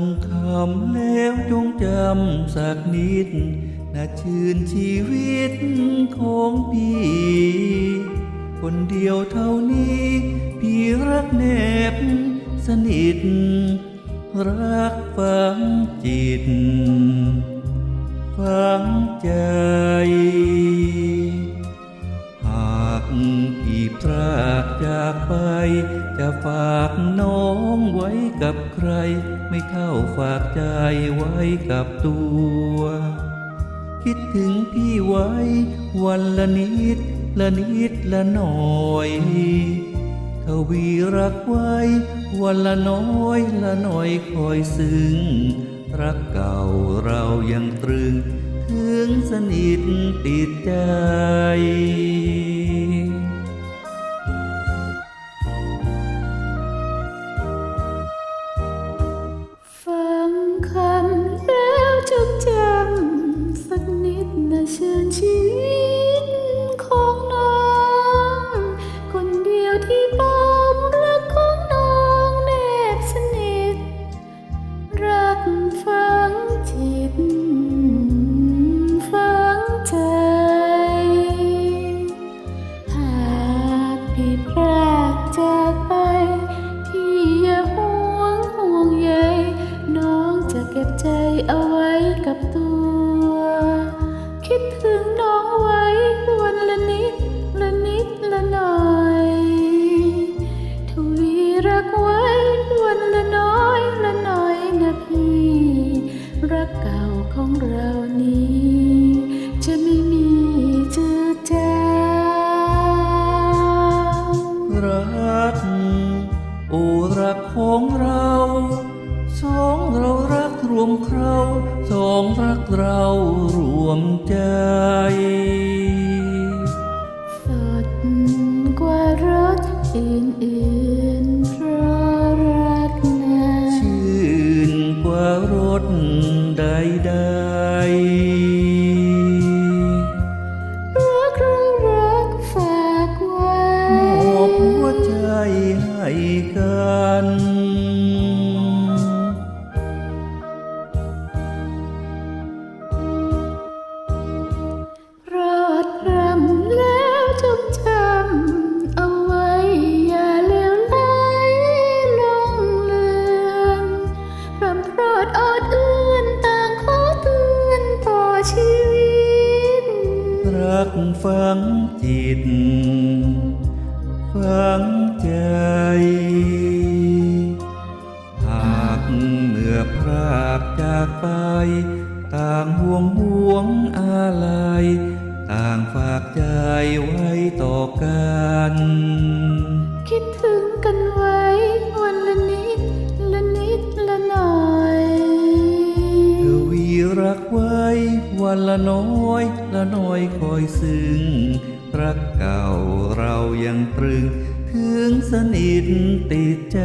งคำแล้วจงจำสักนิดน่าชื่นชีวิตของพี่ คนเดียวเท่านี้ พี่รักแนบสนิท รักฝังจิตฝังใจ ไป จะฝากน้องไว้กับใคร ไม่เท่าฝากใจไว้กับตัว คิดถึงพี่ไว้ วันละนิด ละนิดละหน่อยทวีรักไว้ วันละน้อยละหน่อยคอยซึ้งรักเก่าเรายังตรึง ถึงสนิทติดใจ เอาไว้กับตัว คิดถึงน้องไว้วันละนิดละนิดละหน่อยทวีรักไว้วันละน้อยละหน่อยนะพี่ รักเก่าของเรานี้ มใจสดกว่ารถอื่นๆเพราะรักนาชื่นกว่ารถใดรักเรารักฝากไว้ๆมอบหัวใจให้กัน รักฝังจิต ฝังใจหากเมื่อพรากจากไป ต่างห่วงห่วงอาลัย ต่างฝากใจไว้ต่อกัน ละน้อยละน้อยคอยซึ้งรักเก่าเรายังตรึง ถึงสนิทติดใจ